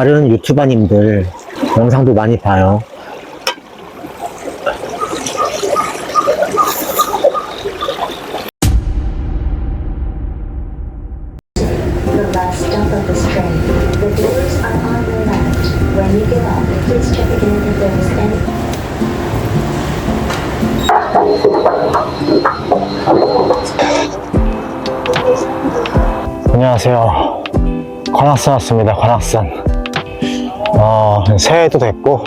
다른 유튜버님들 영상도 많이 봐요. 안녕하세요. 관악산 왔습니다. 관악산. 어, 새해도 됐고,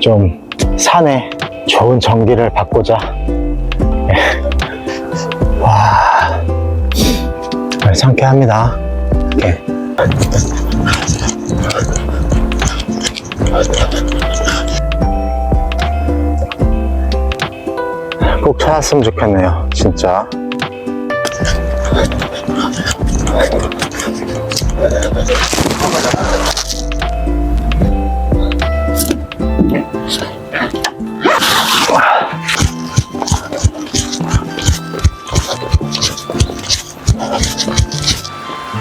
좀 산에 좋은 전기를 받고자. 예. 와, 상쾌합니다. 이렇게. 꼭 찾았으면 좋겠네요, 진짜.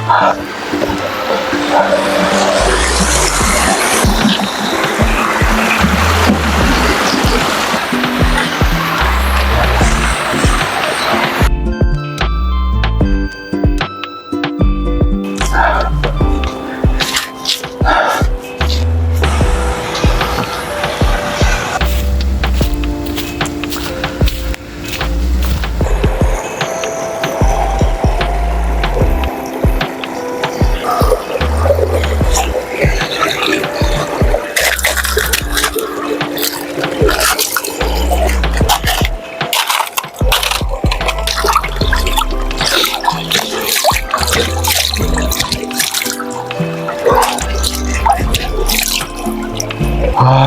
어.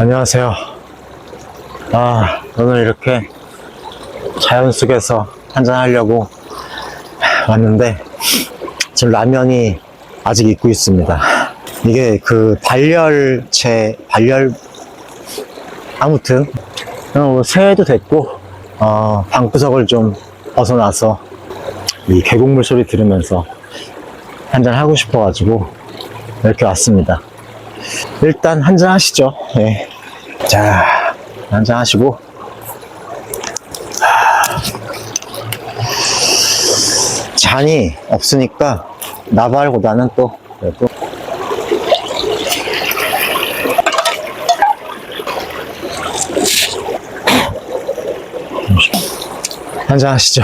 안녕하세요. 아, 오늘 이렇게 자연 속에서 한잔 하려고 왔는데, 지금 라면이 아직 있고 있습니다. 이게 그 발열체, 발열, 아무튼, 어, 뭐 새해도 됐고, 어, 방구석을 좀 벗어나서 이 계곡물 소리 들으면서 한잔 하고 싶어가지고 이렇게 왔습니다. 일단 한잔 하시죠. 네. 자, 한잔 하시고. 잔이 없으니까 나발보다는 또 그래도 한잔 하시죠.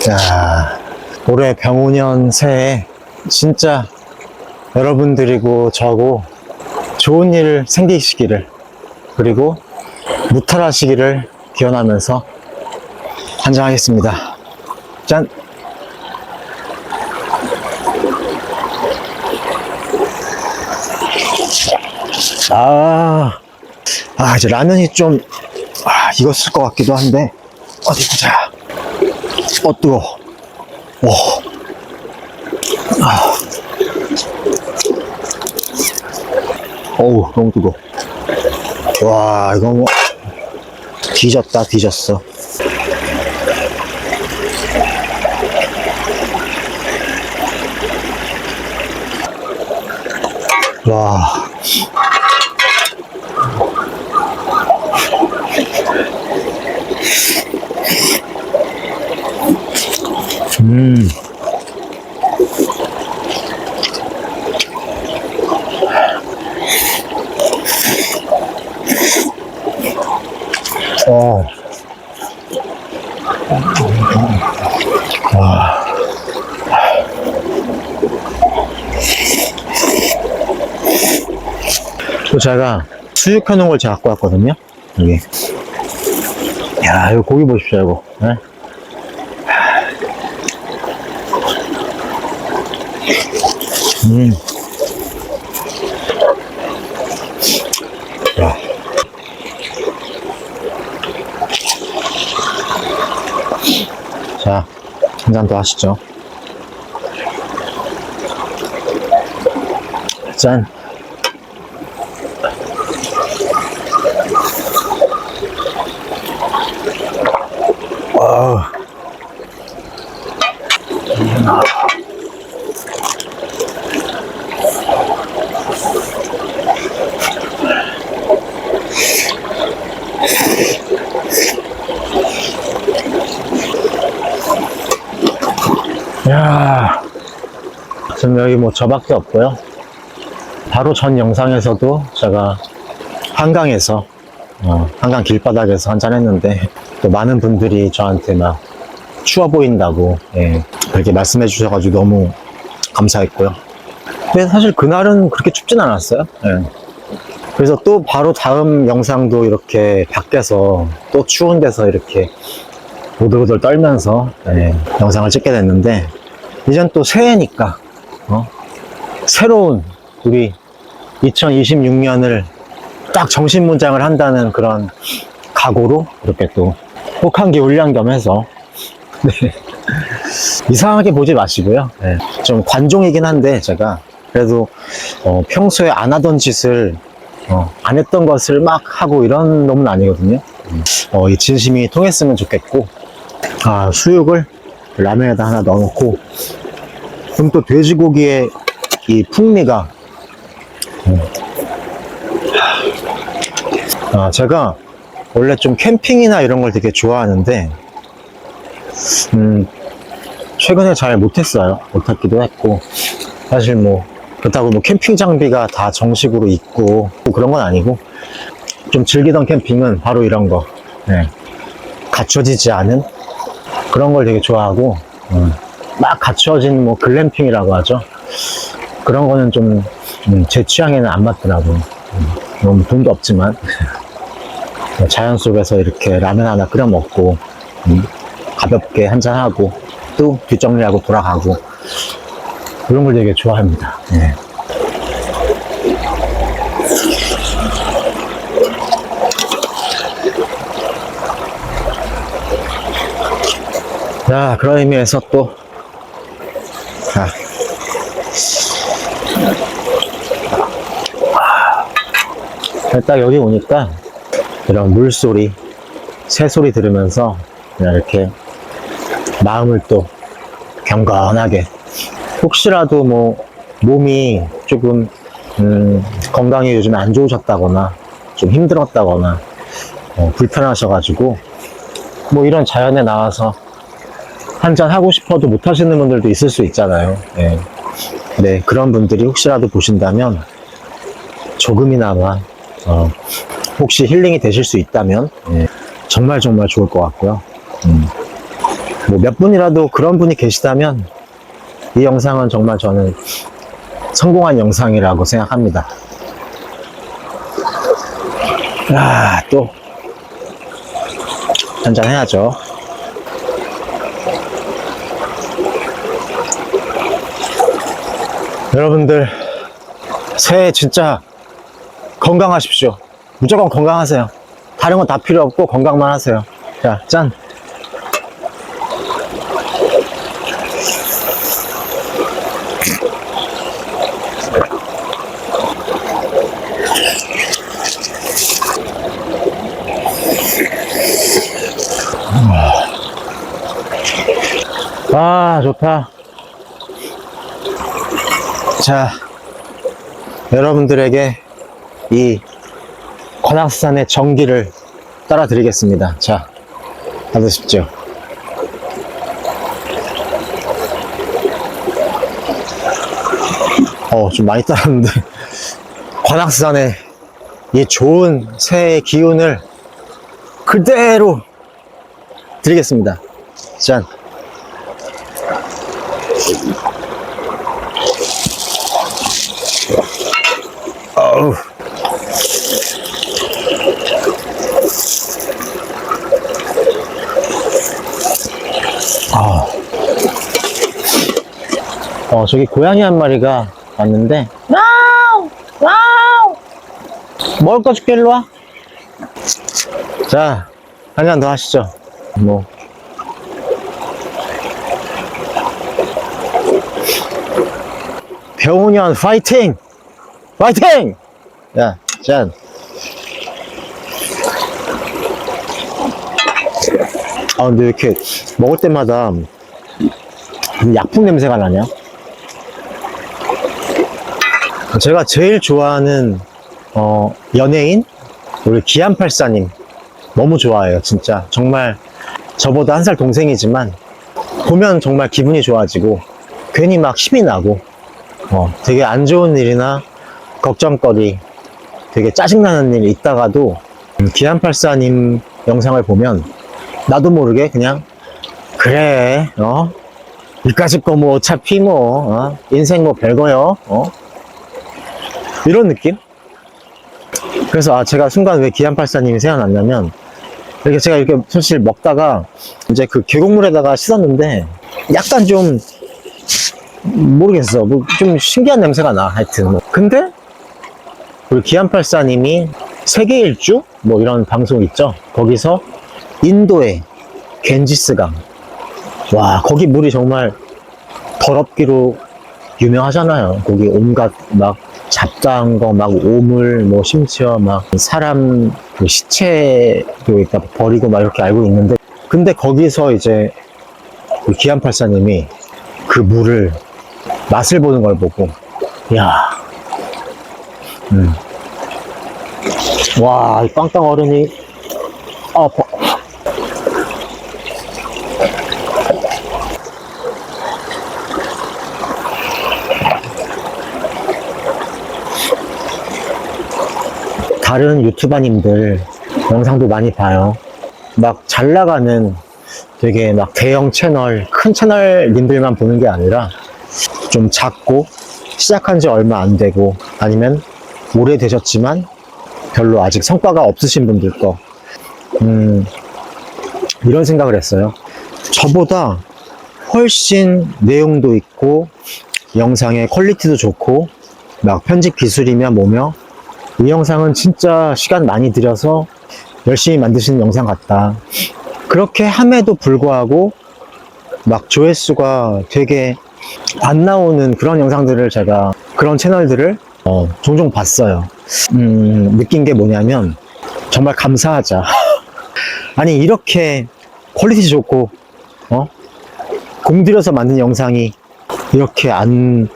자, 올해 병오년 새해 진짜 여러분들이고 저고 좋은 일 생기시기를 그리고 무탈하시기를 기원하면서 한잔하겠습니다. 짠! 아, 아, 이제 라면이 좀, 아, 익었을 것 같기도 한데, 어디 보자. 어, 뜨거. 오. 아. 어우, 너무 뜨거. 와, 이거 뭐, 뒤졌다, 뒤졌어. 와. 음. 어. 와. 또 제가 수육해 놓은 걸 제가 갖고 왔거든요. 여기. 야, 이거 고기 보십시오, 이거. 네? 음. 야. 자, 한 잔 더 하시죠. 짠. 와. 야, 지금 여기 뭐 저밖에 없고요. 바로 전 영상에서도 제가 한강에서 어, 한강 길바닥에서 한잔 했는데 또 많은 분들이 저한테 막 추워 보인다고 예, 그렇게 말씀해 주셔가지고 너무 감사했고요. 근데 사실 그날은 그렇게 춥진 않았어요. 예. 그래서 또 바로 다음 영상도 이렇게 밖에서 또 추운 데서 이렇게 오들오들 떨면서 예, 영상을 찍게 됐는데 이젠 또 새해니까 어? 새로운 우리 2026년을 딱 정신문장을 한다는 그런 각오로 이렇게 또 혹한기 울량겸해서 네. 이상하게 보지 마시고요. 네. 좀 관종이긴 한데 제가 그래도 어, 평소에 안 하던 짓을 어, 안 했던 것을 막 하고 이런 놈은 아니거든요. 음. 어, 이 진심이 통했으면 좋겠고 아, 수육을 라면에다 하나 넣어놓고 그럼 또 돼지고기의 이 풍미가 아, 제가 원래 좀 캠핑이나 이런 걸 되게 좋아하는데, 음, 최근에 잘 못했어요. 못했기도 했고, 사실 뭐, 그렇다고 뭐 캠핑 장비가 다 정식으로 있고, 뭐 그런 건 아니고, 좀 즐기던 캠핑은 바로 이런 거, 네. 갖춰지지 않은 그런 걸 되게 좋아하고, 음, 막 갖춰진 뭐 글램핑이라고 하죠. 그런 거는 좀, 음, 제 취향에는 안 맞더라고요. 음, 너무 돈도 없지만. 자연 속에서 이렇게 라면 하나 끓여 먹고 음, 가볍게 한잔 하고 또 뒷정리하고 돌아가고 그런 걸 되게 좋아합니다. 예. 자, 그런 의미에서 또 딱 여기 오니까 이런 물소리, 새소리 들으면서 그냥 이렇게 마음을 또 경건하게 혹시라도 뭐 몸이 조금 음, 건강이 요즘 안 좋으셨다거나 좀 힘들었다거나 어, 불편하셔가지고 뭐 이런 자연에 나와서 한잔 하고 싶어도 못 하시는 분들도 있을 수 있잖아요. 예. 네, 그런 분들이 혹시라도 보신다면 조금이나마 어, 혹시 힐링이 되실 수 있다면 예, 정말 정말 좋을 것 같고요. 음. 뭐몇 분이라도 그런 분이 계시다면 이 영상은 정말 저는 성공한 영상이라고 생각합니다. 아, 또 한잔 해야죠. 여러분들 새해 진짜 건강하십시오. 무조건 건강하세요. 다른 건 다 필요 없고 건강만 하세요. 자, 짠. 아, 좋다. 자, 여러분들에게 이 관악산의 전기를 따라 드리겠습니다. 자, 받으십시오. 어, 좀 많이 따랐는데. 관악산의 이 좋은 새의 기운을 그대로 드리겠습니다. 짠. 어, 저기 고양이 한 마리가 왔는데, 와우! 와우! 먹을 거 줄게, 일로 와. 자, 한 잔 더 하시죠. 뭐. 배우년 파이팅! 파이팅! 야, 짠. 아, 근데 왜 이렇게 먹을 때마다 약품 냄새가 나냐? 제가 제일 좋아하는 어, 연예인? 우리 기안팔사님. 너무 좋아해요 진짜. 정말 저보다 한 살 동생이지만 보면 정말 기분이 좋아지고 괜히 막 힘이 나고 어, 되게 안 좋은 일이나 걱정거리 되게 짜증나는 일이 있다가도 음, 기안팔사님 영상을 보면 나도 모르게 그냥 그래 어? 이까짓 거 뭐 어차피 뭐 어? 인생 뭐 별거요 어 이런 느낌? 그래서 아 제가 순간 왜 기안팔사님이 생각났냐면 이렇게 제가 이렇게 사실 먹다가 이제 그 계곡물에다가 씻었는데 약간 좀 모르겠어 뭐 좀 신기한 냄새가 나 하여튼. 뭐 근데 우리 기안팔사님이 세계 일주 뭐 이런 방송 있죠? 거기서 인도의 겐지스강. 와 거기 물이 정말 더럽기로 유명하잖아요. 거기 온갖 막 잡다한 거 막 오물 뭐 심지어 막 사람 그 시체도 있다 버리고 막 이렇게 알고 있는데 근데 거기서 이제 그 기안팔사님이 그 물을 맛을 보는 걸 보고 야 음. 와, 이 빵땅 어른이, 아, 버... 다른 유튜버님들 영상도 많이 봐요. 막 잘 나가는 되게 막 대형 채널, 큰 채널님들만 보는 게 아니라 좀 작고 시작한 지 얼마 안 되고 아니면 오래 되셨지만 별로 아직 성과가 없으신 분들 거. 음, 이런 생각을 했어요. 저보다 훨씬 내용도 있고, 영상의 퀄리티도 좋고, 막 편집 기술이며 뭐며, 이 영상은 진짜 시간 많이 들여서 열심히 만드시는 영상 같다. 그렇게 함에도 불구하고, 막 조회수가 되게 안 나오는 그런 영상들을 제가, 그런 채널들을 어, 종종 봤어요. 음, 느낀 게 뭐냐면, 정말 감사하자. 아니, 이렇게 퀄리티 좋고, 어? 공들여서 만든 영상이 이렇게 안,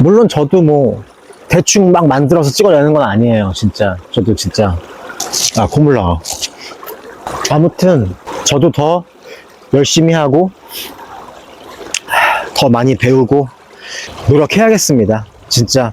물론 저도 뭐, 대충 막 만들어서 찍어내는 건 아니에요. 진짜. 저도 진짜. 아, 콧물 나와. 아무튼, 저도 더 열심히 하고, 더 많이 배우고, 노력해야겠습니다. 진짜.